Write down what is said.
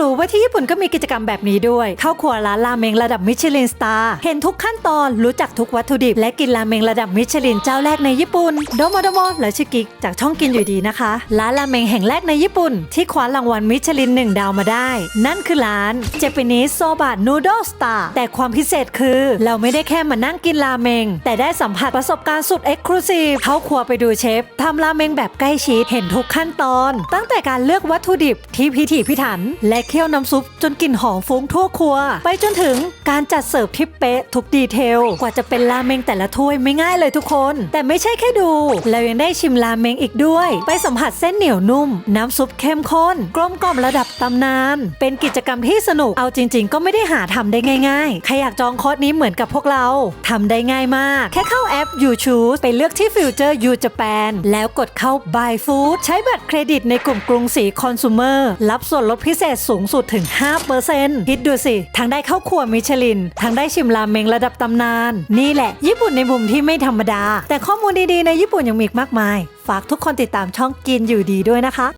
รู้ว่าที่ญี่ปุ่นก็มีกิจกรรมแบบนี้ด้วย เข้าครัวร้านราเมงระดับมิชลินสตาร์ เห็นทุกขั้นตอน รู้จักทุกวัตถุดิบ และกินราเมงระดับมิชลินเจ้าแรกในญี่ปุ่น โดโมโดโมและชิกิกจากช่องกินอยู่ดีนะคะ ร้านราเมงแห่งแรกในญี่ปุ่น ที่คว้ารางวัลมิชลินหนึ่งดาวมาได้ นั่นคือร้าน Japanese Soba Noodle Star แต่ความพิเศษคือ เราไม่ได้แค่มานั่งกินราเมง แต่ได้สัมผัสประสบการณ์สุดเอ็กซ์คลูซีฟเข้าครัวไปดูเชฟทำราเมงแบบใกล้ชิดเห็นทุกขั้นตอน ตั้งแต่การเลือกวัตถุดิบที่พิถีพิถันและเคี่ยวน้ำซุปจนกลิ่นหอมฟุ้งทั่วครัว ไปจนถึงการจัดเสิร์ฟที่เป๊ะทุกดีเทล กว่าจะเป็นราเมงแต่ละถ้วยไม่ง่ายเลยทุกคน แต่ไม่ใช่แค่ดูเรายังได้ชิมราเมงอีกด้วย ไปสัมผัสเส้นเหนียวนุ่ม น้ำซุปเข้มข้น กลมกล่อมระดับตำนาน เป็นกิจกรรมที่สนุกเอาจริง ๆ ก็ไม่ได้หาทำได้ง่ายๆใครอยากจองคอร์สนี้เหมือนกับพวกเราทำได้ง่ายมาก แค่เข้าแอป You Choose ไปเลือกที่ฟิวเจอร์ You Japan แล้วกดเข้า Buy Food ใช้บัตรเครดิตในกลุ่มกรุงศรีคอน sumer รับส่วนลดพิเศษสูงสุดถึง 5%คิดดูสิ ทั้งได้เข้าครัวมิชลิน ทั้งได้ชิมราเมงระดับตำนาน นี่แหละ ญี่ปุ่นในมุมที่ไม่ธรรมดา แต่ข้อมูลดีๆในญี่ปุ่นยังมีอีกมากมาย ฝากทุกคนติดตามช่องกินอยู่ดีด้วยนะคะ